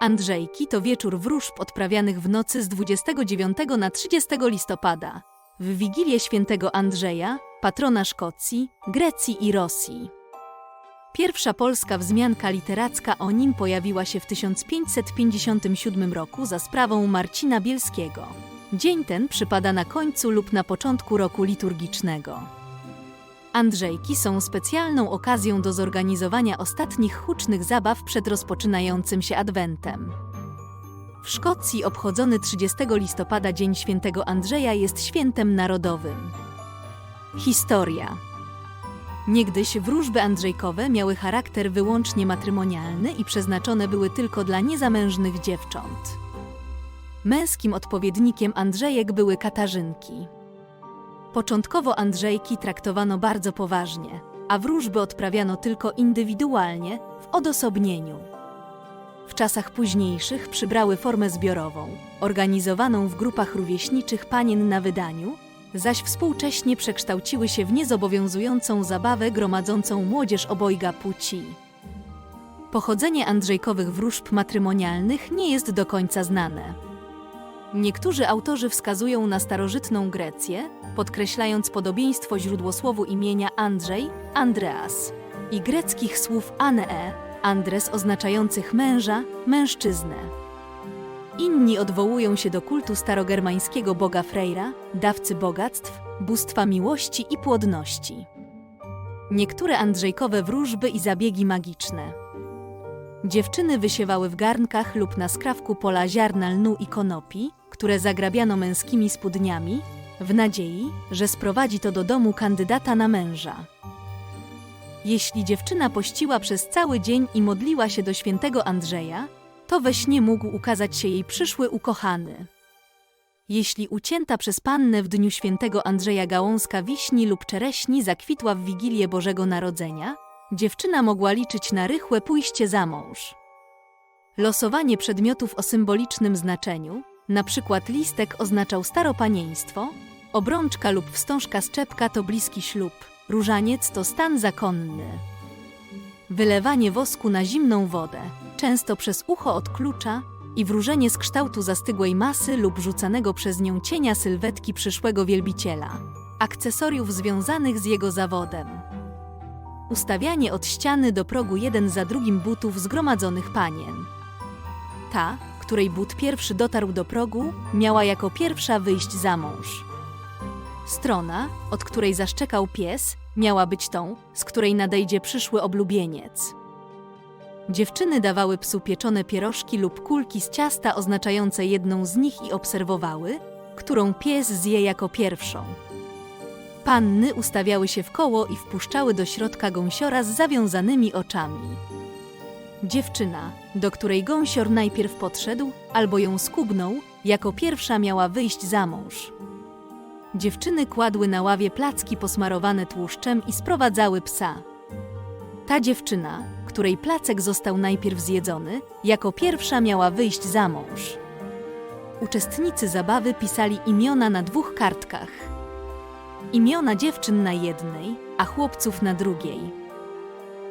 Andrzejki to wieczór wróżb odprawianych w nocy z 29 na 30 listopada, w Wigilię świętego Andrzeja, patrona Szkocji, Grecji i Rosji. Pierwsza polska wzmianka literacka o nim pojawiła się w 1557 roku za sprawą Marcina Bielskiego. Dzień ten przypada na końcu lub na początku roku liturgicznego. Andrzejki są specjalną okazją do zorganizowania ostatnich hucznych zabaw przed rozpoczynającym się Adwentem. W Szkocji obchodzony 30 listopada Dzień Świętego Andrzeja jest świętem narodowym. Historia Niegdyś wróżby andrzejkowe miały charakter wyłącznie matrymonialny i przeznaczone były tylko dla niezamężnych dziewcząt. Męskim odpowiednikiem Andrzejek były Katarzynki. Początkowo Andrzejki traktowano bardzo poważnie, a wróżby odprawiano tylko indywidualnie, w odosobnieniu. W czasach późniejszych przybrały formę zbiorową, organizowaną w grupach rówieśniczych panien na wydaniu, zaś współcześnie przekształciły się w niezobowiązującą zabawę gromadzącą młodzież obojga płci. Pochodzenie Andrzejkowych wróżb matrymonialnych nie jest do końca znane. Niektórzy autorzy wskazują na starożytną Grecję, podkreślając podobieństwo źródłosłowu imienia Andrzej, Andreas i greckich słów anee, andres oznaczających męża, mężczyznę. Inni odwołują się do kultu starogermańskiego boga Freyra, dawcy bogactw, bóstwa miłości i płodności. Niektóre andrzejkowe wróżby i zabiegi magiczne. Dziewczyny wysiewały w garnkach lub na skrawku pola ziarna lnu i konopi, które zagrabiano męskimi spódniami, w nadziei, że sprowadzi to do domu kandydata na męża. Jeśli dziewczyna pościła przez cały dzień i modliła się do świętego Andrzeja, to we śnie mógł ukazać się jej przyszły ukochany. Jeśli ucięta przez pannę w dniu świętego Andrzeja gałązka wiśni lub czereśni zakwitła w Wigilię Bożego Narodzenia, dziewczyna mogła liczyć na rychłe pójście za mąż. Losowanie przedmiotów o symbolicznym znaczeniu, na przykład listek oznaczał staropanieństwo, obrączka lub wstążka z czepka to bliski ślub, różaniec to stan zakonny. Wylewanie wosku na zimną wodę, często przez ucho od klucza, i wróżenie z kształtu zastygłej masy lub rzucanego przez nią cienia sylwetki przyszłego wielbiciela, akcesoriów związanych z jego zawodem. Ustawianie od ściany do progu jeden za drugim butów zgromadzonych panien. Ta, której but pierwszy dotarł do progu, miała jako pierwsza wyjść za mąż. Strona, od której zaszczekał pies, miała być tą, z której nadejdzie przyszły oblubieniec. Dziewczyny dawały psu pieczone pierożki lub kulki z ciasta oznaczające jedną z nich i obserwowały, którą pies zje jako pierwszą. Panny ustawiały się w koło i wpuszczały do środka gąsiora z zawiązanymi oczami. Dziewczyna, do której gąsior najpierw podszedł albo ją skubnął, jako pierwsza miała wyjść za mąż. Dziewczyny kładły na ławie placki posmarowane tłuszczem i sprowadzały psa. Ta dziewczyna, której placek został najpierw zjedzony, jako pierwsza miała wyjść za mąż. Uczestnicy zabawy pisali imiona na dwóch kartkach. Imiona dziewczyn na jednej, a chłopców na drugiej.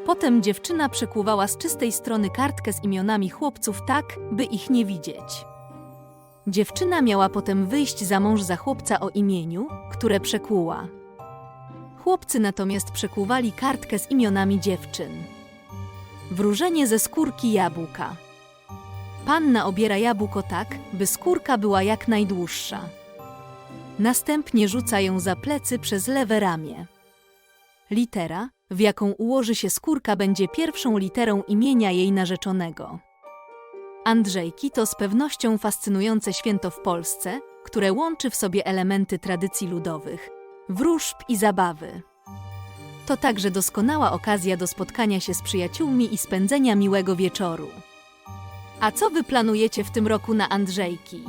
Potem dziewczyna przekuwała z czystej strony kartkę z imionami chłopców tak, by ich nie widzieć. Dziewczyna miała potem wyjść za mąż za chłopca o imieniu, które przekłuła. Chłopcy natomiast przekuwali kartkę z imionami dziewczyn. Wróżenie ze skórki jabłka. Panna obiera jabłko tak, by skórka była jak najdłuższa. Następnie rzuca ją za plecy przez lewe ramię. Litera, w jaką ułoży się skórka, będzie pierwszą literą imienia jej narzeczonego. Andrzejki to z pewnością fascynujące święto w Polsce, które łączy w sobie elementy tradycji ludowych, wróżb i zabawy. To także doskonała okazja do spotkania się z przyjaciółmi i spędzenia miłego wieczoru. A co wy planujecie w tym roku na Andrzejki?